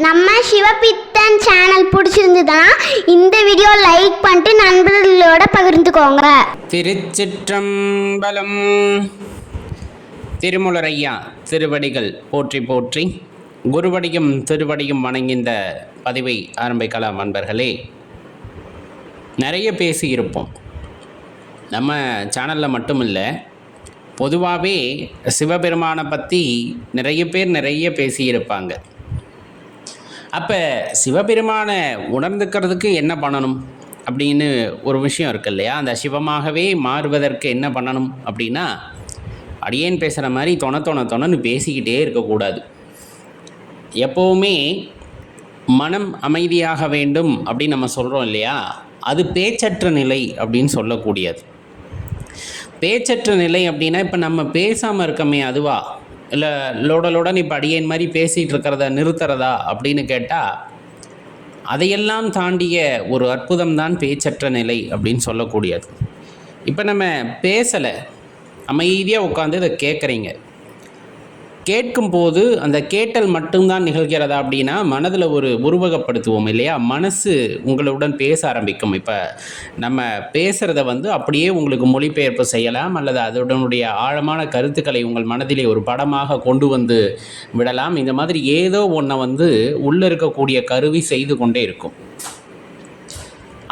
நம்ம சிவபித்தன் சேனல் பிடிச்சிருந்ததுன்னா இந்த வீடியோ லைக் பண்ணிட்டு நண்பர்களோட பகிர்ந்துக்கோங்க. திருச்சிற்றம்பலம் திருமுலரையா திருவடிகள் போற்றி போற்றி குருவடியும் திருவடியும் வணங்கிந்த பதிவை ஆரம்பிக்கலாம் அன்பர்களே நிறைய பேசியிருப்போம் நம்ம சேனலில் மட்டும் இல்லை பொதுவாகவே சிவபெருமானை பற்றி நிறைய பேர் நிறைய பேசியிருப்பாங்க அப்போ சிவபெருமானை உணர்ந்துக்கிறதுக்கு என்ன பண்ணணும் அப்படின்னு ஒரு விஷயம் இருக்கு இல்லையா? அந்த சிவமாகவே மாறுவதற்கு என்ன பண்ணணும் அப்படின்னா அடியேன் பேசுகிற மாதிரி தொண தொண தொணன்னு பேசிக்கிட்டே இருக்கக்கூடாது. எப்போவுமே மனம் அமைதியாக வேண்டும் அப்படின்னு நம்ம சொல்கிறோம் இல்லையா? அது பேச்சற்ற நிலை அப்படின்னு சொல்லக்கூடியது. பேச்சற்ற நிலை அப்படின்னா இப்போ நம்ம பேசாமல் இருக்கமே அதுவா? இல்லை லோடலோடன் இப்போ அடியேன் மாதிரி பேசிகிட்டு இருக்கிறத நிறுத்துறதா அப்படின்னு கேட்டால் அதையெல்லாம் தாண்டிய ஒரு அற்புதம் தான் பேச்சற்ற நிலை அப்படின்னு சொல்லக்கூடியது. இப்போ நம்ம பேசலை. அமைதியாக உட்காந்து இதை கேட்குறீங்க கேட்கும்போது அந்த கேட்டல் மட்டும்தான் நிகழ்கிறதா அப்படின்னா மனதில் ஒரு உருவகப்படுத்துவோம் இல்லையா? மனசு உங்களுடன் பேச ஆரம்பிக்கும். இப்போ நம்ம பேசுகிறத வந்து அப்படியே உங்களுக்கு மொழிபெயர்ப்பு செய்யலாம் அல்லது அதனுடைய ஆழமான கருத்துக்களை உங்கள் மனதிலே ஒரு படமாக கொண்டு வந்து விடலாம். இந்த மாதிரி ஏதோ ஒன்றை வந்து உள்ளே இருக்கக்கூடிய கருவி செய்து கொண்டே இருக்கும்.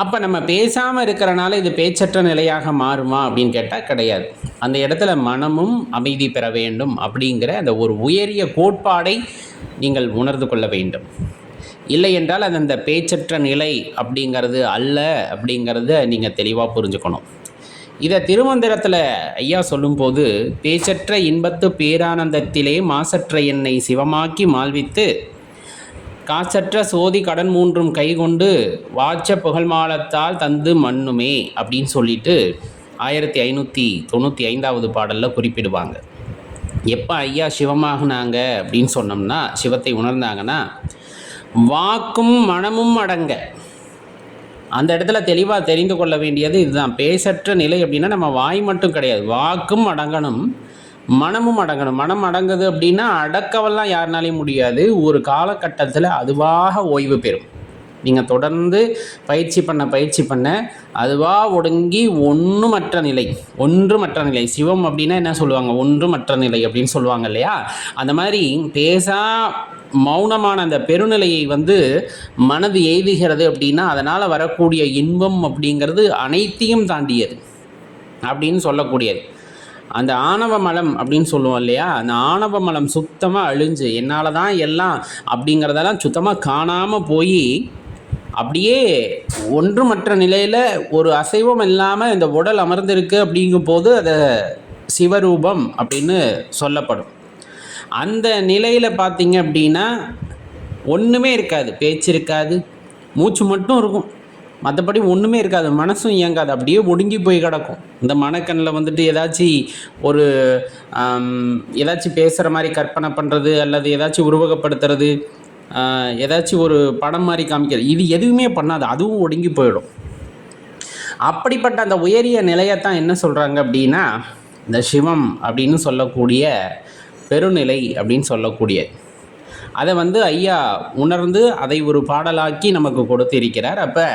அப்போ நம்ம பேசாமல் இருக்கிறனால இது பேச்சற்ற நிலையாக மாறுமா அப்படின்னு கேட்டால் கிடையாது. அந்த இடத்துல மனமும் அமைதி பெற வேண்டும் அப்படிங்கிற அந்த ஒரு உயரிய கோட்பாடை நீங்கள் உணர்ந்து கொள்ள வேண்டும். இல்லை என்றால் அது அந்த பேச்சற்ற நிலை அப்படிங்கிறது அல்ல அப்படிங்கிறத நீங்கள் தெளிவாக புரிஞ்சுக்கணும். இதை திருமந்திரத்தில் ஐயா சொல்லும்போது பேச்சற்ற இன்பத்து பேரானந்தத்திலே மாசற்ற என்னை சிவமாக்கி மால்வித்து காசற்ற சோதி கடன் மூன்றும் கை கொண்டு வாச்ச புகழ்மாலத்தால் தந்து மண்ணுமே அப்படின்னு சொல்லிட்டு ஆயிரத்தி ஐநூற்றி தொண்ணூற்றி ஐந்தாவது பாடலில் குறிப்பிடுவாங்க. எப்போ ஐயா சிவமாகினாங்க அப்படின்னு சொன்னோம்னா சிவத்தை உணர்ந்தாங்கன்னா வாக்கும் மனமும் அடங்க. அந்த இடத்துல தெளிவாக தெரிந்து கொள்ள வேண்டியது இதுதான். பேசற்ற நிலை அப்படின்னா நம்ம வாய் மட்டும் கிடையாது. வாக்கும் அடங்கணும். மனமும் அடங்கணும். மனம் அடங்குது அப்படின்னா அடக்கவெல்லாம் யாருனாலையும் முடியாது. ஒரு காலகட்டத்தில் அதுவாக ஓய்வு பெறும். நீங்கள் தொடர்ந்து பயிற்சி பண்ண பயிற்சி பண்ண அதுவாக ஒடுங்கி ஒன்றுமற்ற நிலை ஒன்றுமற்ற நிலை. சிவம் அப்படின்னா என்ன சொல்லுவாங்க? ஒன்றுமற்ற நிலை அப்படின்னு சொல்லுவாங்க இல்லையா? அந்த மாதிரி பேசா மௌனமான அந்த பெருநிலையை வந்து மனது எய்துகிறது அப்படின்னா அதனால் வரக்கூடிய இன்பம் அப்படிங்கிறது அனைத்தையும் தாண்டியது அப்படின்னு சொல்லக்கூடியது. அந்த ஆணவ மலம் அப்படின்னு சொல்லுவோம் இல்லையா? அந்த ஆணவ மலம் சுத்தமாக அழிஞ்சு என்னால் தான் எல்லாம் அப்படிங்கிறதெல்லாம் சுத்தமாக காணாமல் போய் அப்படியே ஒன்றுமற்ற நிலையில் ஒரு அசைவம் இல்லாமல் இந்த உடல் அமர்ந்திருக்கு அப்படிங்கும் போது அதை சிவரூபம் அப்படின்னு சொல்லப்படும். அந்த நிலையில் பார்த்தீங்க அப்படின்னா ஒன்றுமே இருக்காது. பேச்சு இருக்காது. மூச்சு மட்டும் இருக்கும். மற்றபடி ஒன்றுமே இருக்காது. மனசும் இயங்காது. அப்படியே ஒடுங்கி போய் கிடக்கும். இந்த மனக்கண்ணில் வந்துட்டு ஏதாச்சும் ஒரு ஏதாச்சும் பேசுகிற மாதிரி கற்பனை பண்ணுறது அல்லது ஏதாச்சும் உருவகப்படுத்துறது ஏதாச்சும் ஒரு படம் மாதிரி காமிக்கிறது இது எதுவுமே பண்ணாது. அதுவும் ஒடுங்கி போயிடும். அப்படிப்பட்ட அந்த உயரிய நிலையத்தான் என்ன சொல்கிறாங்க அப்படின்னா இந்த சிவம் அப்படின்னு சொல்லக்கூடிய பெருநிலை அப்படின்னு சொல்லக்கூடிய அதை வந்து ஐயா உணர்ந்து அதை ஒரு பாடலாக்கி நமக்கு கொடுத்திருக்கிறார். அப்போ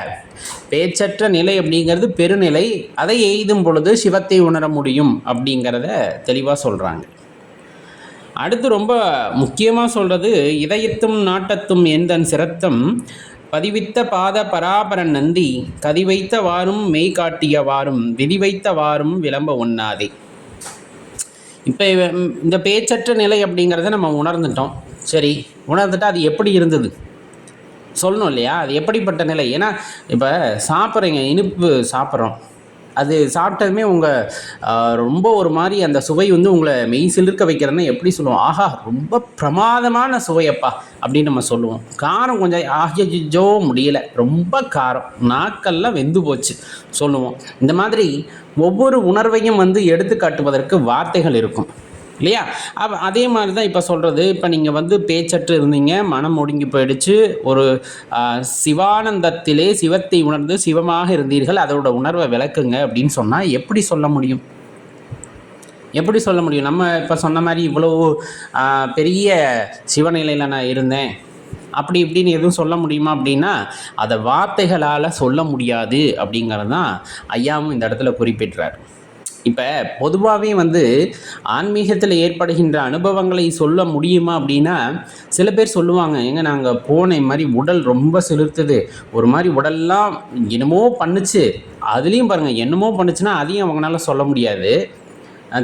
பேச்சற்ற நிலை அப்படிங்கிறது பெருநிலை அதை எய்தும் பொழுது சிவத்தை உணர முடியும் அப்படிங்கிறத தெளிவாக சொல்கிறாங்க அடுத்து ரொம்ப முக்கியமாக சொல்கிறது இதயத்தும் நாட்டத்தும் எந்தன் சிரத்தம் பதிவித்த பாத பராபரன் நந்தி கதி வைத்த வாரும் மெய் காட்டிய வாரும் விதி வைத்த வாரும் விளம்ப ஒண்ணாதே இப்போ இந்த பேச்சற்ற நிலை அப்படிங்கிறத நம்ம உணர்ந்துட்டோம். சரி உணர்ந்துட்டா அது எப்படி இருந்தது? சொல்லணும் இல்லையா? அது எப்படிப்பட்ட நிலை? ஏன்னா இப்போ சாப்பிட்றீங்க இனிப்பு சாப்பிட்றோம். அது சாப்பிட்டதுமே உங்கள் ரொம்ப ஒரு மாதிரி அந்த சுவை வந்து உங்களை மெய் சிலிர்க்க வைக்கிறதுனா எப்படி சொல்லுவோம்? ஆஹா ரொம்ப பிரமாதமான சுவையப்பா அப்படின்னு நம்ம சொல்லுவோம். காரம் கொஞ்சம் ஆகியோ முடியலை. ரொம்ப காரம். நாக்கெல்லாம் வெந்து போச்சு சொல்லுவோம். இந்த மாதிரி ஒவ்வொரு உணர்வையும் வந்து எடுத்து காட்டுவதற்கு வார்த்தைகள் இருக்கும். இல்லையா? அப்போ அதே மாதிரி தான் இப்போ சொல்கிறது இப்போ நீங்கள் வந்து பேச்சற்று இருந்தீங்க மனம் ஒடுங்கி போயிடுச்சு. ஒரு சிவானந்தத்திலே சிவத்தை உணர்ந்து சிவமாக இருந்தீர்கள். அதோட உணர்வை விளக்குங்க அப்படின்னு சொன்னால் எப்படி சொல்ல முடியும்? எப்படி சொல்ல முடியும்? நம்ம இப்போ சொன்ன மாதிரி இவ்வளோ பெரிய சிவநிலையில் நான் இருந்தேன். அப்படி இப்படின்னு எதுவும் சொல்ல முடியுமா அப்படின்னா அதை வார்த்தைகளால் சொல்ல முடியாது அப்படிங்கிறது தான் ஐயாவும் இந்த இடத்துல குறிப்பிட்றார். இப்போ பொதுவாகவே வந்து ஆன்மீகத்தில் ஏற்படுகின்ற அனுபவங்களை சொல்ல முடியுமா அப்படின்னா சில பேர் சொல்லுவாங்க எங்க நாங்கள் போன மாதிரி உடல் ரொம்ப செலுத்துது ஒரு மாதிரி உடல்லாம் என்னமோ பண்ணுச்சு. அதுலேயும் பாருங்கள் என்னமோ பண்ணுச்சுன்னா அதையும் அவங்களால சொல்ல முடியாது.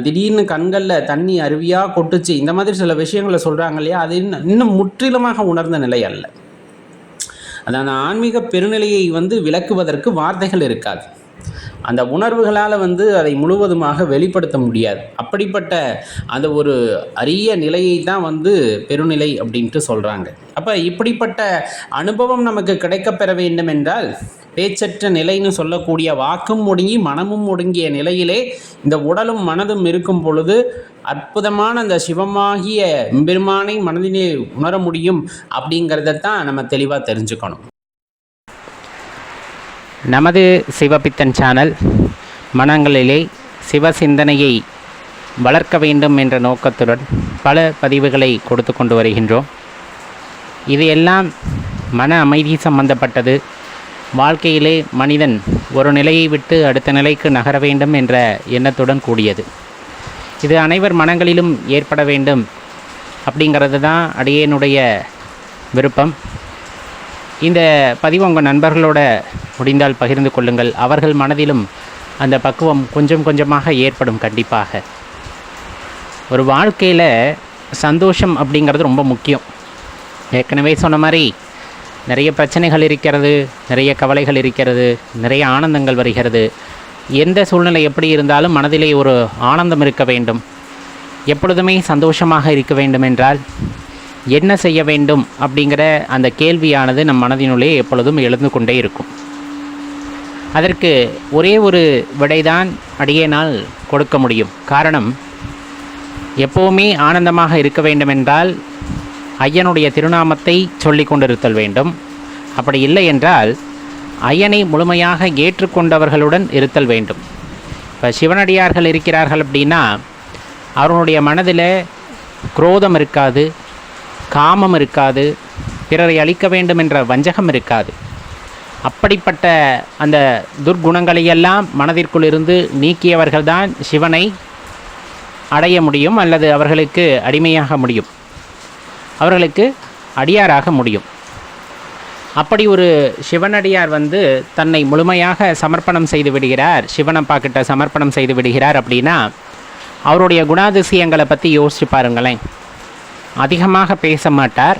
திடீர்னு கண்களில் தண்ணி அருவியாக கொட்டுச்சு. இந்த மாதிரி சில விஷயங்களை சொல்கிறாங்க இல்லையா? அது இன்னும் இன்னும் முற்றிலுமாக உணர்ந்த நிலை அல்ல. அதான் அந்த ஆன்மீக பெருநிலையை வந்து விளக்குவதற்கு வார்த்தைகள் இருக்காது. அந்த உணர்வுகளால் வந்து அதை முழுவதுமாக வெளிப்படுத்த முடியாது. அப்படிப்பட்ட அந்த ஒரு அரிய நிலையை தான் வந்து பெருநிலை அப்படின்ட்டு சொல்கிறாங்க அப்போ இப்படிப்பட்ட அனுபவம் நமக்கு கிடைக்கப்பெற வேண்டும் என்றால் பேச்சற்ற நிலைன்னு சொல்லக்கூடிய வாக்கும் ஒடுங்கி மனமும் ஒடுங்கிய நிலையிலே இந்த உடலும் மனதும் இருக்கும் பொழுது அற்புதமான அந்த சிவமாகிய பெருமானை மனதிலே உணர முடியும் அப்படிங்கிறத தான் நம்ம தெளிவாக தெரிஞ்சுக்கணும். நமது சிவபித்தன் சேனல் மனங்களிலே சிவ சிந்தனையை வளர்க்க வேண்டும் என்ற நோக்கத்துடன் பல பதிவுகளை கொடுத்து கொண்டு வருகின்றோம். இது எல்லாம் மன அமைதி சம்பந்தப்பட்டது. வாழ்க்கையிலே மனிதன் ஒரு நிலையை விட்டு அடுத்த நிலைக்கு நகர வேண்டும் என்ற எண்ணத்துடன் கூடியது. இது அனைவர் மனங்களிலும் ஏற்பட வேண்டும் அப்படிங்கிறது தான் அடியேனுடைய விருப்பம். இந்த பதிவு உங்கள் நண்பர்களோட முடிந்தால் பகிர்ந்து கொள்ளுங்கள். அவர்கள் மனதிலும் அந்த பக்குவம் கொஞ்சம் கொஞ்சமாக ஏற்படும் கண்டிப்பாக. ஒரு வாழ்க்கையில் சந்தோஷம் அப்படிங்கிறது ரொம்ப முக்கியம். ஏற்கனவே சொன்ன மாதிரி நிறைய பிரச்சனைகள் இருக்கிறது நிறைய கவலைகள் இருக்கிறது நிறைய ஆனந்தங்கள் வருகிறது. எந்த சூழ்நிலை எப்படி இருந்தாலும் மனதிலே ஒரு ஆனந்தம் இருக்க வேண்டும். எப்பொழுதுமே சந்தோஷமாக இருக்க வேண்டும் என்றால் என்ன செய்ய வேண்டும் அப்படிங்கிற அந்த கேள்வியானது நம் மனதினுள்ளே எப்பொழுதும் எழுந்து கொண்டே இருக்கும். அதற்கு ஒரே ஒரு விடைதான் அடியேனால் கொடுக்க முடியும். காரணம் எப்போவுமே ஆனந்தமாக இருக்க வேண்டுமென்றால் ஐயனுடைய திருநாமத்தை சொல்லிக் கொண்டிருத்தல் வேண்டும். அப்படி இல்லை என்றால் ஐயனை முழுமையாக ஏற்றுக்கொண்டவர்களுடன் இருத்தல் வேண்டும். இப்போ சிவனடியார்கள் இருக்கிறார்கள் அப்படின்னா அவர்களுடைய மனதில் குரோதம் இருக்காது காமம் இருக்காது பிறரை அழிக்க வேண்டும் என்ற வஞ்சகம் இருக்காது. அப்படிப்பட்ட அந்த துர்க்குணங்களையெல்லாம் மனதிற்குள் இருந்து நீக்கியவர்கள்தான் சிவனை அடைய முடியும் அல்லது அவர்களுக்கு அடிமையாக முடியும். அவர்களுக்கு அடியாராக முடியும். அப்படி ஒரு சிவனடியார் வந்து தன்னை முழுமையாக சமர்ப்பணம் செய்து விடுகிறார். சிவனப்பா கிட்ட சமர்ப்பணம் செய்து விடுகிறார் அப்படின்னா அவருடைய குணாதிசயங்களை பற்றி யோசிச்சு பாருங்களேன். அதிகமாக பேச மாட்டார்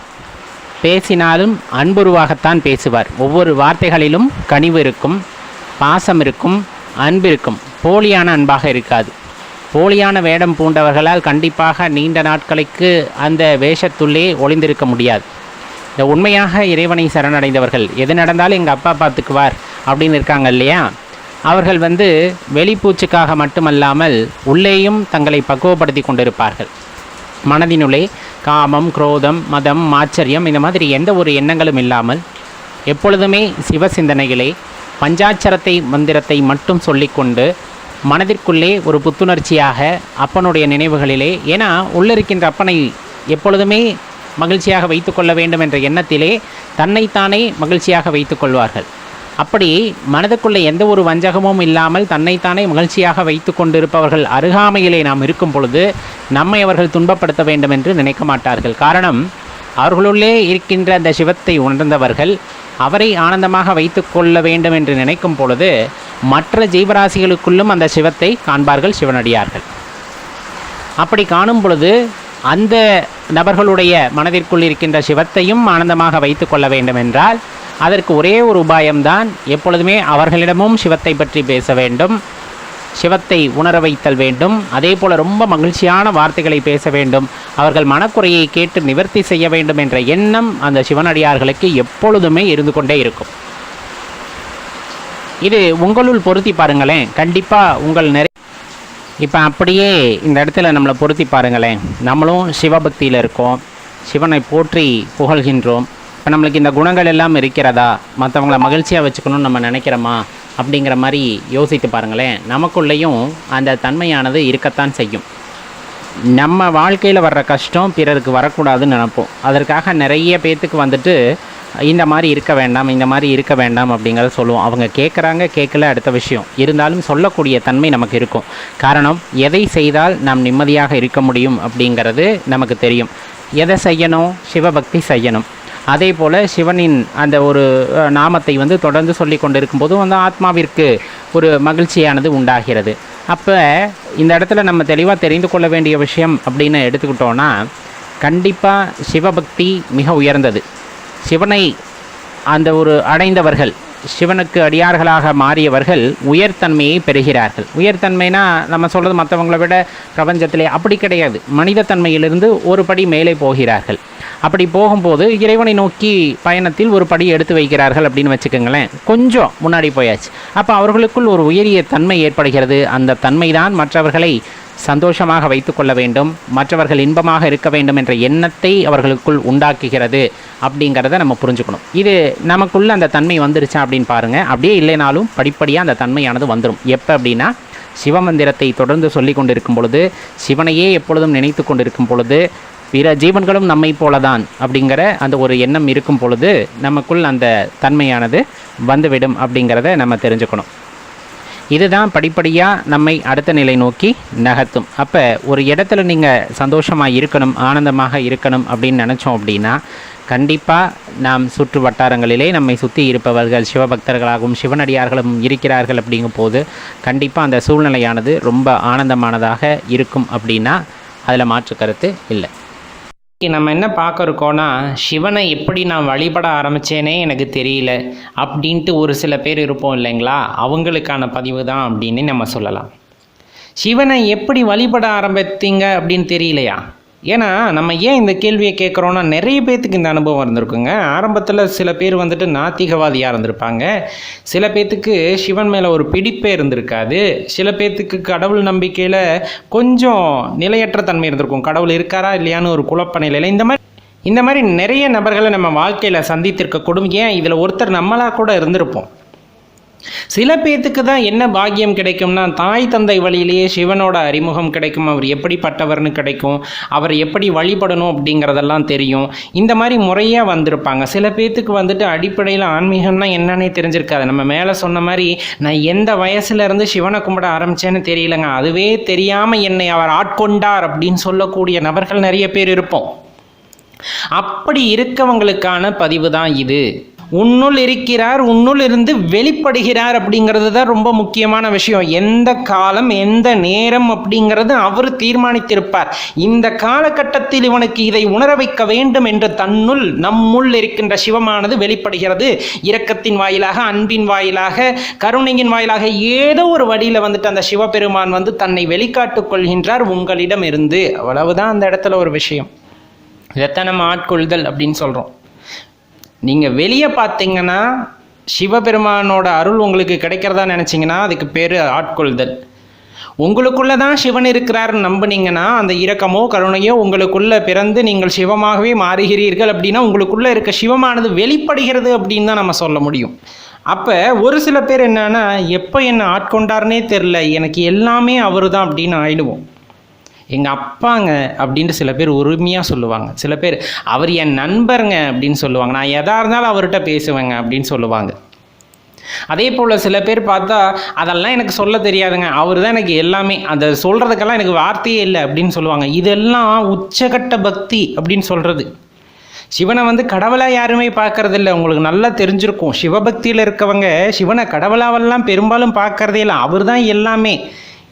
பேசினாலும் அன்புருவாகத்தான் பேசுவார். ஒவ்வொரு வார்த்தைகளிலும் கனிவு இருக்கும் பாசம் இருக்கும் அன்பு இருக்கும். போலியான அன்பாக இருக்காது. போலியான வேடம் பூண்டவர்களால் கண்டிப்பாக நீண்ட நாட்களுக்கு அந்த வேஷத்துள்ளே ஒளிந்திருக்க முடியாது. இந்த உண்மையாக இறைவனை சரணடைந்தவர்கள் எது நடந்தாலும் எங்கள் அப்பா பார்த்துக்குவார் அப்படின்னு இருக்காங்க இல்லையா? அவர்கள் வந்து வெளிப்பூச்சுக்காக மட்டுமல்லாமல் உள்ளேயும் தங்களை பக்குவப்படுத்தி கொண்டிருப்பார்கள். மனதினுள்ளே காமம் குரோதம் மதம் மாச்சரியம் இந்த மாதிரி எந்த ஒரு எண்ணங்களும் இல்லாமல் எப்பொழுதுமே சிவ சிந்தனைகளே பஞ்சாட்சரத்தை மந்திரத்தை மட்டும் சொல்லிக்கொண்டு மனதிற்குள்ளே ஒரு புத்துணர்ச்சியாக அப்பனுடைய நினைவுகளிலே ஏன்னா உள்ளிருக்கின்ற அப்பனை எப்பொழுதுமே மகிழ்ச்சியாக வைத்துக்கொள்ள வேண்டும் என்ற எண்ணத்திலே தன்னைத்தானே மகிழ்ச்சியாக வைத்துக்கொள்வார்கள். அப்படி மனதுக்குள்ளே எந்த ஒரு வஞ்சகமும் இல்லாமல் தன்னைத்தானே மகிழ்ச்சியாக வைத்து கொண்டிருப்பவர்கள் அருகாமையிலே நாம் இருக்கும் பொழுது நம்மை அவர்கள் துன்பப்படுத்த வேண்டும் என்று நினைக்க மாட்டார்கள். காரணம் அவர்களுள்ளே இருக்கின்ற அந்த சிவத்தை உணர்ந்தவர்கள் அவரை ஆனந்தமாக வைத்து கொள்ள வேண்டும் என்று நினைக்கும் பொழுது மற்ற ஜீவராசிகளுக்குள்ளும் அந்த சிவத்தை காண்பார்கள் சிவனடியார்கள். அப்படி காணும் பொழுது அந்த நபர்களுடைய மனதிற்குள் இருக்கின்ற சிவத்தையும் ஆனந்தமாக வைத்து கொள்ள வேண்டும் என்றால் அதற்கு ஒரே ஒரு உபாயம்தான் எப்பொழுதுமே அவர்களிடமும் சிவத்தை பற்றி பேச வேண்டும். சிவத்தை உணர வைத்தல் வேண்டும். அதே போல் ரொம்ப மகிழ்ச்சியான வார்த்தைகளை பேச வேண்டும். அவர்கள் மனக்குறையை கேட்டு நிவர்த்தி செய்ய வேண்டும் என்ற எண்ணம் அந்த சிவனடியார்களுக்கு எப்பொழுதுமே இருந்து கொண்டே இருக்கும். இது உங்களுள் பொருத்தி பாருங்களேன். கண்டிப்பாக உங்கள் நிறைய இப்போ அப்படியே இந்த இடத்துல நம்மளை பொருத்தி பாருங்களேன். நம்மளும் சிவபக்தியில் இருக்கோம். சிவனை போற்றி புகழ்கின்றோம். இப்போ நம்மளுக்கு இந்த குணங்கள் எல்லாம் இருக்கிறதா? மற்றவங்கள மகிழ்ச்சியாக வச்சுக்கணும்னு நம்ம நினைக்கிறோமா? அப்படிங்கிற மாதிரி யோசித்து பாருங்களேன். நமக்குள்ளேயும் அந்த தன்மையானது இருக்கத்தான் செய்யும். நம்ம வாழ்க்கையில் வர்ற கஷ்டம் பிறருக்கு வரக்கூடாதுன்னு நினைப்போம். அதற்காக நிறைய பேர்த்துக்கு வந்துட்டு இந்த மாதிரி இருக்க வேண்டாம் இந்த மாதிரி இருக்க வேண்டாம் அப்படிங்கிறத சொல்லுவோம். அவங்க கேட்குறாங்க கேட்கல அடுத்த விஷயம். இருந்தாலும் சொல்லக்கூடிய தன்மை நமக்கு இருக்கும். காரணம் எதை செய்தால் நாம் நிம்மதியாக இருக்க முடியும் அப்படிங்கிறது நமக்கு தெரியும். எதை செய்யணும்? சிவபக்தி செய்யணும். அதே போல் சிவனின் அந்த ஒரு நாமத்தை வந்து தொடர்ந்து சொல்லி கொண்டிருக்கும் போது வந்து ஆத்மாவிற்கு ஒரு மகிழ்ச்சியானது உண்டாகிறது. அப்போ இந்த இடத்துல நம்ம தெளிவாக தெரிந்து கொள்ள வேண்டிய விஷயம் அப்படின்னு எடுத்துக்கிட்டோன்னா கண்டிப்பாக சிவபக்தி மிக உயர்ந்தது. சிவனை அந்த ஒரு அடைந்தவர்கள் சிவனுக்கு அடியார்களாக மாறியவர்கள் உயர்தன்மையை பெறுகிறார்கள். உயர்தன்மைனா நம்ம சொல்கிறது மற்றவங்களை விட பிரபஞ்சத்திலே அப்படி கிடையாது. மனிதத்தன்மையிலிருந்து ஒரு படி மேலே போகிறார்கள். அப்படி போகும்போது இறைவனை நோக்கி பயணத்தில் ஒரு படி எடுத்து வைக்கிறார்கள் அப்படின்னு வச்சுக்கோங்களேன். கொஞ்சம் முன்னாடி போயாச்சு. அப்போ அவர்களுக்குள் ஒரு உயரிய தன்மை ஏற்படுகிறது. அந்த தன்மை தான் மற்றவர்களை சந்தோஷமாக வைத்துக்கொள்ள வேண்டும் மற்றவர்கள் இன்பமாக இருக்க வேண்டும் என்ற எண்ணத்தை அவர்களுக்குள் உண்டாக்குகிறது அப்படிங்கிறத நம்ம புரிஞ்சுக்கணும். இது நமக்குள்ள அந்த தன்மை வந்துருச்சா அப்படின்னு பாருங்கள் அப்படியே இல்லைனாலும் படிப்படியாக அந்த தன்மையானது வந்துடும் எப்போ அப்படின்னா சிவமந்திரத்தை தொடர்ந்து சொல்லி கொண்டிருக்கும் பொழுது சிவனையே எப்பொழுதும் நினைத்து கொண்டிருக்கும் பொழுது பிற ஜீவன்களும் நம்மை போலதான் அப்படிங்கிற அந்த ஒரு எண்ணம் இருக்கும் பொழுது நமக்குள் அந்த தன்மையானது வந்துவிடும் அப்படிங்கிறத நம்ம தெரிஞ்சுக்கணும். இதுதான் படிப்படியாக நம்மை அடுத்த நிலை நோக்கி நகர்த்தும். அப்போ ஒரு இடத்துல நீங்கள் சந்தோஷமாக இருக்கணும் ஆனந்தமாக இருக்கணும் அப்படின்னு நினச்சோம் அப்படின்னா கண்டிப்பாக நாம் சுற்று வட்டாரங்களிலே நம்மை சுற்றி இருப்பவர்கள் சிவபக்தர்களாகவும் சிவனடியார்களும் இருக்கிறார்கள் அப்படிங்கும் போது கண்டிப்பாக அந்த சூழ்நிலையானது ரொம்ப ஆனந்தமானதாக இருக்கும் அப்படின்னா அதில் மாற்று கருத்து இல்லை. நம்ம என்ன பார்க்க சிவனை எப்படி நான் வழிபட ஆரம்பித்தேனே எனக்கு தெரியல அப்படின்ட்டு ஒரு சில பேர் இருப்போம் இல்லைங்களா? அவங்களுக்கான பதிவு தான் அப்படின்னு நம்ம சொல்லலாம். சிவனை எப்படி வழிபட ஆரம்பித்தீங்க? அப்படின்னு தெரியலையா? ஏன்னா நம்ம ஏன் இந்த கேள்வியை கேட்குறோன்னா நிறைய பேர்த்துக்கு இந்த அனுபவம் இருந்திருக்குங்க. ஆரம்பத்தில் சில பேர் வந்துட்டு நாத்திகவாதியாக இருந்திருப்பாங்க. சில பேர்த்துக்கு சிவன் மேலே ஒரு பிடிப்பே இருந்திருக்காது. சில பேர்த்துக்கு கடவுள் நம்பிக்கையில் கொஞ்சம் நிலையற்ற தன்மை இருந்திருக்கும். கடவுள் இருக்காரா இல்லையான்னு ஒரு குழப்ப நிலையில் இந்த மாதிரி இந்த மாதிரி நிறைய நபர்களை நம்ம வாழ்க்கையில் சந்தித்திருக்கக்கூடும். ஏன்? இதில் ஒருத்தர் நம்மளாக கூட இருந்திருப்போம். சில பேர்த்துக்கு தான் என்ன பாக்கியம் கிடைக்கும்னா தாய் தந்தை வழியிலேயே சிவனோட அறிமுகம் கிடைக்கும் அவர் எப்படிப்பட்டவர்னு கிடைக்கும் அவர் எப்படி வழிபடணும் அப்படிங்கிறதெல்லாம் தெரியும். இந்த மாதிரி முறையாக வந்திருப்பாங்க. சில பேர்த்துக்கு வந்துட்டு அடிப்படையில் ஆன்மீகம்னா என்னன்னே தெரிஞ்சிருக்காது. நம்ம மேலே சொன்ன மாதிரி நான் எந்த வயசுலேருந்து சிவனை கும்பிட ஆரம்பிச்சேன்னு தெரியலங்க. அதுவே தெரியாமல் என்னை அவர் ஆட்கொண்டார் அப்படின்னு சொல்லக்கூடிய நபர்கள் நிறைய பேர் இருப்போம். அப்படி இருக்கவங்களுக்கான பதிவு தான் இது. உன்னுள் இருக்கிறார் உன்னுள் இருந்து வெளிப்படுகிறார் அப்படிங்கிறது தான் ரொம்ப முக்கியமான விஷயம். எந்த காலம் எந்த நேரம் அப்படிங்கிறது அவர் தீர்மானித்திருப்பார். இந்த காலகட்டத்தில் இவனுக்கு இதை உணர வைக்க வேண்டும் என்று தன்னுள் நம்முள் இருக்கின்ற சிவமானது வெளிப்படுகிறது. இரக்கத்தின் வாயிலாக அன்பின் வாயிலாக கருணையின் வாயிலாக ஏதோ ஒரு வழியில் வந்துட்டு அந்த சிவபெருமான் வந்து தன்னை வெளிக்காட்டுக் கொள்கின்றார் உங்களிடம் இருந்து அவ்வளவுதான் அந்த இடத்துல ஒரு விஷயம். எத்தனை நம்ம ஆட்கொள்தல் அப்படின்னு சொல்கிறோம் நீங்கள் வெளியே பார்த்தீங்கன்னா சிவபெருமானோட அருள் உங்களுக்கு கிடைக்கிறதா நினச்சிங்கன்னா அதுக்கு பேர் ஆட்கொள்தல். உங்களுக்குள்ளே தான் சிவன் இருக்கிறாருன்னு நம்புனீங்கன்னா அந்த இரக்கமோ கருணையோ உங்களுக்குள்ளே பிறந்து நீங்கள் சிவமாகவே மாறுகிறீர்கள் அப்படின்னா உங்களுக்குள்ளே இருக்க சிவமானது வெளிப்படுகிறது அப்படின்னு தான் நம்ம சொல்ல முடியும். அப்போ ஒரு சில பேர் என்னன்னா எப்போ என்னை ஆட்கொண்டார்னே தெரில எனக்கு எல்லாமே அவர் தான் அப்படின்னு ஆயிடுவோம். எங்கள் அப்பாங்க அப்படின்ட்டு சில பேர் உரிமையாக சொல்லுவாங்க. சில பேர் அவர் என் நண்பருங்க அப்படின்னு சொல்லுவாங்க. நான் எதாக இருந்தாலும் அவர்கிட்ட பேசுவேங்க அப்படின்னு சொல்லுவாங்க. அதே போல் சில பேர் பார்த்தா அதெல்லாம் எனக்கு சொல்ல தெரியாதுங்க. அவர் தான் எனக்கு எல்லாமே அதை சொல்கிறதுக்கெல்லாம் எனக்கு வார்த்தையே இல்லை அப்படின்னு சொல்லுவாங்க. இதெல்லாம் உச்சகட்ட பக்தி அப்படின்னு சொல்கிறது சிவனை வந்து கடவுளாக யாருமே பார்க்கறது இல்ல உங்களுக்கு நல்லா தெரிஞ்சிருக்கும். சிவபக்தியில் இருக்கவங்க சிவனை கடவுளாவெல்லாம் பெரும்பாலும் பார்க்கறதே இல்லை. அவர் தான் எல்லாமே.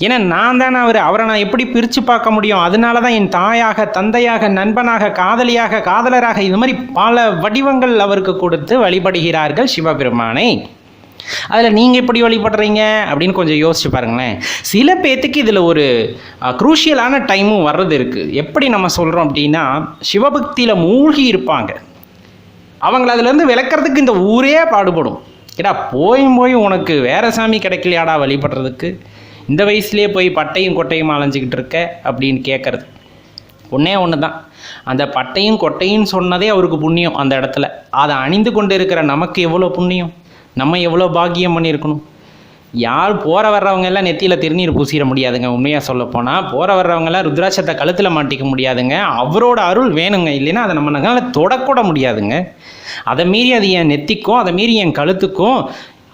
ஏன்னா நான் தானே அவர் அவரை நான் எப்படி பிரித்து பார்க்க முடியும்? அதனால தான் என் தாயாக தந்தையாக நண்பனாக காதலியாக காதலராக இது மாதிரி பல வடிவங்கள் அவருக்கு கொடுத்து வழிபடுகிறார்கள் சிவபெருமானை. அதில் நீங்கள் எப்படி வழிபடுறீங்க? அப்படின்னு கொஞ்சம் யோசிச்சு பாருங்களேன். சில பேர்த்துக்கு இதில் ஒரு குரூஷியலான டைமும் வர்றது இருக்குது எப்படி நம்ம சொல்கிறோம் அப்படின்னா சிவபக்தியில் மூழ்கி இருப்பாங்க. அவங்கள அதுலேருந்து விளக்குறதுக்கு இந்த ஊரே பாடுபடும். ஏடா போயும் போய் உனக்கு வேற சாமி கிடைக்கலையாடா வழிபடுறதுக்கு? இந்த வயசுலேயே போய் பட்டையும் கொட்டையும் அலைஞ்சிக்கிட்டு இருக்க அப்படின்னு கேட்குறது ஒன்றே ஒன்று தான் அந்த பட்டையும் கொட்டையும் சொன்னதே அவருக்கு புண்ணியம் அந்த இடத்துல. அதை அணிந்து கொண்டு இருக்கிற நமக்கு எவ்வளோ புண்ணியம்? நம்ம எவ்வளோ பாக்கியம் பண்ணியிருக்கணும்? யார் போகிற வர்றவங்க எல்லாம் நெத்தியில் திருநீர் பூசிட முடியாதுங்க. உண்மையாக சொல்ல போனால் போகிற வர்றவங்கெல்லாம் ருத்ராட்சத்தை கழுத்தில் மாட்டிக்க முடியாதுங்க. அவரோட அருள் வேணுங்க. இல்லைன்னா அதை நம்மளால் தொடக்கூட முடியாதுங்க. அதை மீறி அது என் நெத்திக்கும் அதை மீறி என் கழுத்துக்கும்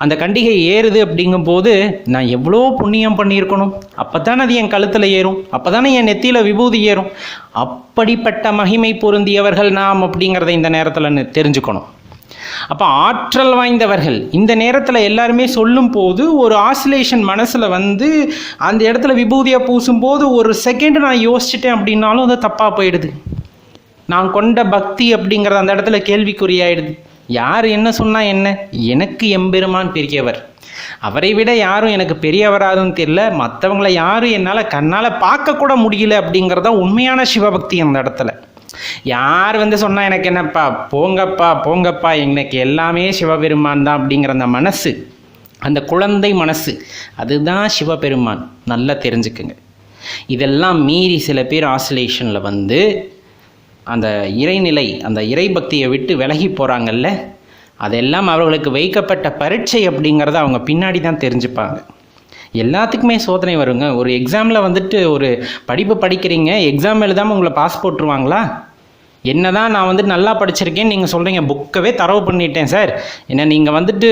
அந்த கண்டிகை ஏறுது அப்படிங்கும்போது நான் எவ்வளோ புண்ணியம் பண்ணியிருக்கணும்? அப்போ தானே அது என் கழுத்தில் ஏறும்? அப்போ தானே என் நெத்தியில் விபூதி ஏறும்? அப்படிப்பட்ட மகிமை பொருந்தியவர்கள் நாம் அப்படிங்கிறத இந்த நேரத்தில் தெரிஞ்சுக்கணும். அப்போ ஆற்றல் வாய்ந்தவர்கள் இந்த நேரத்தில் எல்லாருமே சொல்லும் போது ஒரு ஆசிலேஷன் மனசில் வந்து அந்த இடத்துல விபூதியாக பூசும்போது ஒரு செகண்ட் நான் யோசிச்சிட்டேன் அப்படின்னாலும் அது தப்பாக போயிடுது. நான் கொண்ட பக்தி அப்படிங்கிறது அந்த இடத்துல கேள்விக்குறியாயிடுது. யார் என்ன சொன்னால் என்ன? எனக்கு எம்பெருமான் பெரியவர். அவரை விட யாரும் எனக்கு பெரியவராதுன்னு தெரியல. மற்றவங்களை யாரும் என்னால் கண்ணால் பார்க்கக்கூட முடியல அப்படிங்கிறது தான் உண்மையான சிவபக்தி அந்த இடத்துல. யார் வந்து சொன்னால் எனக்கு என்னப்பா? போங்கப்பா போங்கப்பா. எனக்கு எல்லாமே சிவபெருமான் தான் அப்படிங்கிற அந்த மனசு அந்த குழந்தை மனசு அதுதான் சிவபெருமான். நல்லா தெரிஞ்சுக்குங்க. இதெல்லாம் மீறி சில பேர் ஆசிலேஷனில் வந்து அந்த இறைநிலை அந்த இறைபக்தியை விட்டு விலகி போகிறாங்கல்ல அதெல்லாம் அவர்களுக்கு வைக்கப்பட்ட பரீட்சை அப்படிங்கிறத அவங்க பின்னாடி தான் தெரிஞ்சுப்பாங்க. எல்லாத்துக்குமே சோதனை வருங்க. ஒரு எக்ஸாமில் வந்துட்டு ஒரு படிப்பு படிக்கிறீங்க எக்ஸாம் எழுதாமல் உங்களை பாஸ் போட்டுருவாங்களா? என்னதான் நான் வந்துட்டு நல்லா படிச்சிருக்கேன் நீங்கள் சொல்கிறீங்க புக்கவே தரவு பண்ணிட்டேன் சார். என்ன நீங்கள் வந்துட்டு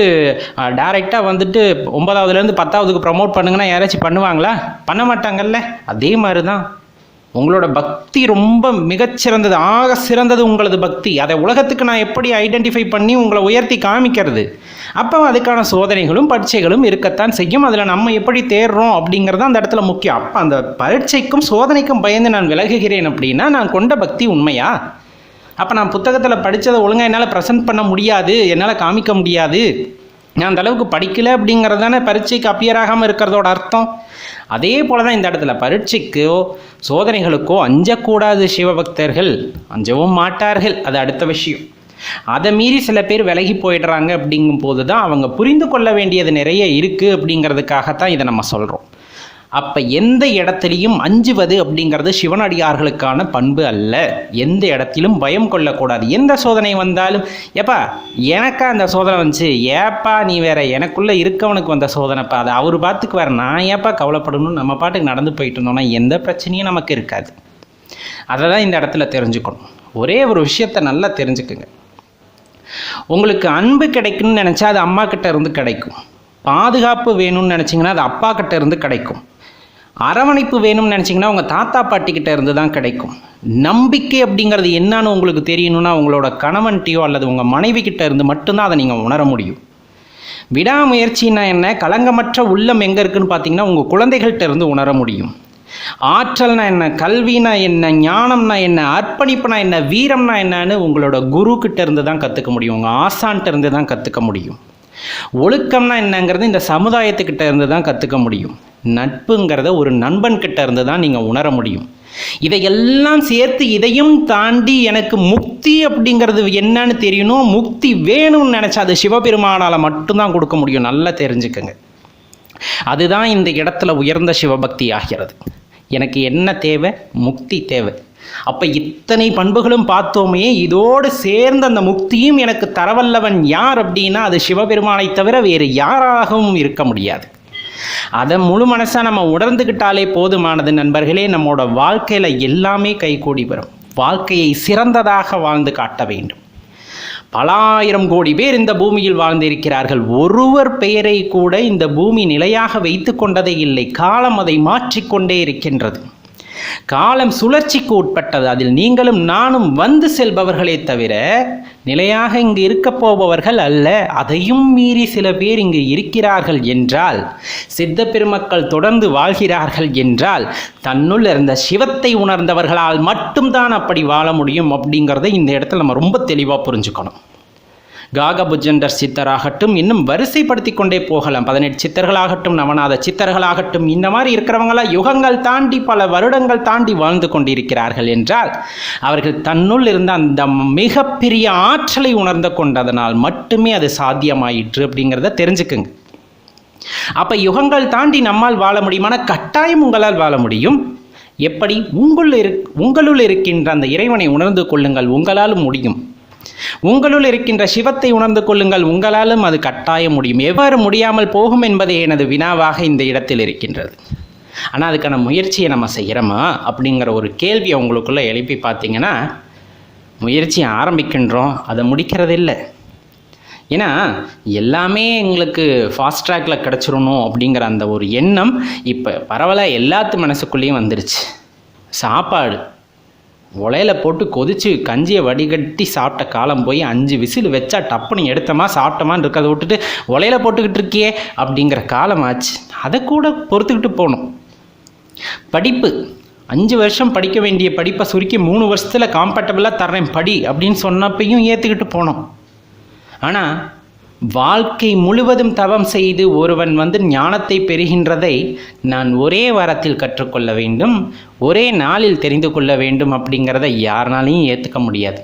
டேரெக்டாக வந்துட்டு ஒன்பதாவதுலேருந்து பத்தாவதுக்கு ப்ரமோட் பண்ணுங்கன்னா யாராச்சும் பண்ணுவாங்களா? பண்ண மாட்டாங்கல்ல? அதே மாதிரி தான் உங்களோட பக்தி ரொம்ப மிகச்சிறந்தது ஆக சிறந்தது உங்களது பக்தி. அதை உலகத்துக்கு நான் எப்படி ஐடென்டிஃபை பண்ணி உங்களை உயர்த்தி காமிக்கிறது? அப்போ அதுக்கான சோதனைகளும் பரீட்சைகளும் இருக்கத்தான் செய்யும். அதில் நம்ம எப்படி தேர்றோம் அப்படிங்கிறது அந்த இடத்துல முக்கியம். அப்போ அந்த பரீட்சைக்கும் சோதனைக்கும் பயந்து நான் விலகுகிறேன் அப்படின்னா நான் கொண்ட பக்தி உண்மையா? அப்போ நான் புத்தகத்தில் படித்ததை ஒழுங்காக என்னால் ப்ரெசென்ட் பண்ண முடியாது என்னால் காமிக்க முடியாது. நான் அந்த அளவுக்கு அப்படிங்கிறது தானே பரீட்சைக்கு அப்பியர் ஆகாமல் இருக்கிறதோட அர்த்தம். அதே போல தான் இந்த இடத்துல பரீட்சைக்கோ சோதனைகளுக்கோ அஞ்சக்கூடாது சிவபக்தர்கள். அஞ்சவும் மாட்டார்கள். அது அடுத்த விஷயம். அதை மீறி சில பேர் விலகி போயிடுறாங்க அப்படிங்கும்போது தான் அவங்க புரிந்து கொள்ள வேண்டியது நிறைய இருக்குது அப்படிங்கிறதுக்காகத்தான் இதை நம்ம சொல்கிறோம் அப்போ எந்த இடத்துலையும் அஞ்சுவது அப்படிங்கிறது சிவனடியார்களுக்கான பண்பு அல்ல. எந்த இடத்திலும் பயம் கொள்ளக்கூடாது. எந்த சோதனை வந்தாலும் ஏப்பா எனக்கா அந்த சோதனை வந்துச்சு? ஏப்பா நீ வேற எனக்குள்ளே இருக்கவனுக்கு வந்த சோதனைப்பா. அது அவர் பார்த்துக்கு வேற. நான் ஏப்பா கவலைப்படணும் நம்ம பாட்டுக்கு நடந்து போயிட்டு இருந்தோம்னா எந்த பிரச்சனையும் நமக்கு இருக்காது. அதை தான் இந்த இடத்துல தெரிஞ்சுக்கணும். ஒரே ஒரு விஷயத்தை நல்லா தெரிஞ்சுக்குங்க. உங்களுக்கு அன்பு கிடைக்கணும்னு நினச்சா அது அம்மா கிட்ட இருந்து கிடைக்கும். பாதுகாப்பு வேணும்னு நினச்சிங்கன்னா அது அப்பா கிட்ட இருந்து கிடைக்கும். அரவணைப்பு வேணும்னு நினச்சிங்கன்னா உங்கள் தாத்தா பாட்டிக்கிட்ட இருந்து தான் கிடைக்கும். நம்பிக்கை அப்படிங்கிறது என்னன்னு உங்களுக்கு தெரியணும்னா உங்களோட கணவன்கிட்டயோ அல்லது உங்கள் மனைவி கிட்ட இருந்து மட்டும்தான் அதை நீங்கள் உணர முடியும். விடாமுயற்சின்னா என்ன? கலங்கமற்ற உள்ளம் எங்கே இருக்குன்னு பார்த்தீங்கன்னா உங்கள் குழந்தைகள்கிட்ட இருந்து உணர முடியும். ஆற்றல்னா என்ன? கல்வினா என்ன? ஞானம்னா என்ன? அர்ப்பணிப்புனா என்ன? வீரம்னா என்னன்னு உங்களோட குரு கிட்ட இருந்து தான் கற்றுக்க முடியும். உங்கள் ஆசான்கிட்ட இருந்து தான் கற்றுக்க முடியும். ஒழுக்கம்னா என்னங்கிறது இந்த சமுதாயத்துக்கிட்ட இருந்து தான் கற்றுக்க முடியும். நட்புங்கிறத ஒரு நண்பன்கிட்ட இருந்து தான் நீங்கள் உணர முடியும். இதையெல்லாம் சேர்த்து இதையும் தாண்டி எனக்கு முக்தி அப்படிங்கிறது என்னன்னு தெரியணும். முக்தி வேணும்னு நினச்சா அது சிவபெருமானால் மட்டும்தான் கொடுக்க முடியும். நல்லா தெரிஞ்சுக்கங்க. அதுதான் இந்த இடத்துல உயர்ந்த சிவபக்தி ஆகிறது. எனக்கு என்ன தேவை? முக்தி தேவை. அப்போ இத்தனை பண்புகளும் பார்த்தோமே இதோடு சேர்ந்த அந்த முக்தியும் எனக்கு தரவல்லவன் யார் அப்படின்னா அது சிவபெருமானை தவிர வேறு யாராகவும் இருக்க முடியாது. அதை முழு மனசாக நம்ம உணர்ந்துக்கிட்டாலே போதுமானது நண்பர்களே நம்மளோட வாழ்க்கையில் எல்லாமே கைகூடி வரும். வாழ்க்கையை சிறந்ததாக வாழ்ந்து காட்ட வேண்டும். பல ஆயிரம் கோடி பேர் இந்த பூமியில் வாழ்ந்திருக்கிறார்கள். ஒருவர் பெயரை கூட இந்த பூமி நிலையாக வைத்து கொண்டதே இல்லை. காலம் அதை மாற்றிக்கொண்டே இருக்கின்றது. காலம் சுழற்சிக்கு உட்பட்டது. அதில் நீங்களும் நானும் வந்து செல்பவர்களே தவிர நிலையாக இங்கு இருக்கப் போபவர்கள் அல்ல. அதையும் மீறி சில பேர் இங்கு இருக்கிறார்கள் என்றால் சித்த பெருமக்கள் தொடர்ந்து வாழ்கிறார்கள் என்றால் தன்னுள் இருந்த சிவத்தை உணர்ந்தவர்களால் மட்டும்தான் அப்படி வாழ முடியும் அப்படிங்கிறத இந்த இடத்துல நம்ம ரொம்ப தெளிவாக புரிஞ்சுக்கணும். காகபுஜண்டர் சித்தராகட்டும் இன்னும் வரிசைப்படுத்தி கொண்டே போகலாம். பதினெட்டு சித்தர்களாகட்டும் நவநாத சித்தர்களாகட்டும் இந்த மாதிரி இருக்கிறவங்களாம் யுகங்கள் தாண்டி பல வருடங்கள் தாண்டி வாழ்ந்து கொண்டிருக்கிறார்கள் என்றால் அவர்கள் தன்னுள் இருந்த அந்த மிகப்பெரிய ஆற்றலை உணர்ந்து கொண்டதனால் மட்டுமே அது சாத்தியமாயிற்று அப்படிங்கிறத தெரிஞ்சுக்குங்க. அப்போ யுகங்கள் தாண்டி நம்மால் வாழ முடியுமான கட்டாயம் உங்களால் வாழ முடியும். எப்படி? உங்களுள் இரு உங்களுள் இருக்கின்ற அந்த இறைவனை உணர்ந்து கொள்ளுங்கள். உங்களாலும் முடியும். உங்களுள் இருக்கின்ற சிவத்தை உணர்ந்து கொள்ளுங்கள். உங்களாலும் அது கட்டாயம் முடியும். எவ்வாறு முடியாமல் போகும் என்பதே எனது வினாவாக இந்த இடத்தில் இருக்கின்றது. ஆனால் அதுக்கான முயற்சியை நம்ம செய்கிறோமா அப்படிங்கிற ஒரு கேள்வியை உங்களுக்குள்ளே எழுப்பி பார்த்தீங்கன்னா முயற்சியை ஆரம்பிக்கின்றோம். அதை முடிக்கிறது இல்லை ஏன்னா எல்லாமே எங்களுக்கு ஃபாஸ்ட் ட்ராக்கில் கிடச்சிடணும் அப்படிங்கிற அந்த ஒரு எண்ணம் இப்போ பரவலாக எல்லாத்து மனசுக்குள்ளேயும் வந்துருச்சு. சாப்பாடு. உலையில போட்டு கொதிச்சு கஞ்சியை வடிகட்டி சாப்பிட்ட காலம் போய் அஞ்சு விசில் வச்சா டப்புனு எடுத்தமா சாப்பிட்டோமான்னு இருக்கிறத விட்டுட்டு உலையில போட்டுக்கிட்டு இருக்கியே அப்படிங்கிற காலம் ஆச்சு. அதை கூட பொறுத்துக்கிட்டு போகணும். படிப்பு. அஞ்சு வருஷம் படிக்க வேண்டிய படிப்பை சுருக்கி மூணு வருஷத்தில் காம்பேட்டபிளாக தர்றேன் படி அப்படின்னு சொன்னப்பையும் ஏற்றுக்கிட்டு போனோம். ஆனால் வாழ்க்கை முழுவதும் தவம் செய்து ஒருவன் வந்து ஞானத்தை பெறுகின்றதை நான் ஒரே வாரத்தில் கற்றுக்கொள்ள வேண்டும் ஒரே நாளில் தெரிந்து கொள்ள வேண்டும் அப்படிங்கிறத யாருனாலையும் ஏற்றுக்க முடியாது.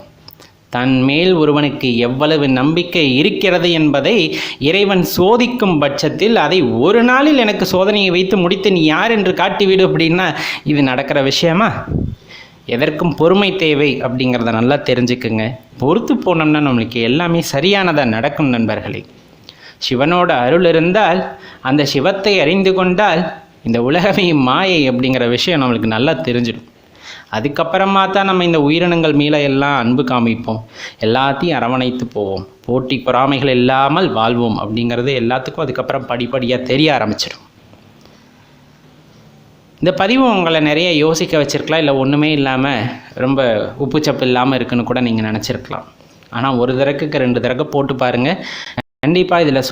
தன் மேல் ஒருவனுக்கு எவ்வளவு நம்பிக்கை இருக்கிறது என்பதை இறைவன் சோதிக்கும் பட்சத்தில் அதை ஒரு நாளில் எனக்கு சோதனையை வைத்து முடித்து நீ யார் என்று காட்டிவிடு அப்படின்னா இது நடக்கிற விஷயமா? எதற்கும் பொறுமை தேவை அப்படிங்கிறத நல்லா தெரிஞ்சுக்குங்க. பொறுத்து போனோம்னா நம்மளுக்கு எல்லாமே சரியானதாக நடக்கும் நண்பர்களே. சிவனோட அருள் இருந்தால் அந்த சிவத்தை அறிந்து கொண்டால் இந்த உலகமே மாயை அப்படிங்கிற விஷயம் நம்மளுக்கு நல்லா தெரிஞ்சிடும். அதுக்கப்புறமா தான் நம்ம இந்த உயிரினங்கள் மேலே எல்லாம் அன்பு காமிப்போம். எல்லாத்தையும் அரவணைத்து போவோம். போட்டி பொறாமைகள் இல்லாமல் வாழ்வோம் அப்படிங்கிறது எல்லாத்துக்கும் அதுக்கப்புறம் படிப்படியாக தெரிய ஆரம்பிச்சிடும். இந்த பதிவு உங்களை நிறைய யோசிக்க வச்சிருக்கலாம் இல்லை ஒன்றுமே இல்லாமல் ரொம்ப உப்புச்சப்பு இல்லாமல் இருக்குன்னு கூட நீங்கள் நினச்சிருக்கலாம். ஆனால் ஒரு தடவைக்கு ரெண்டு தடவை போட்டு பாருங்கள் கண்டிப்பாக இதில்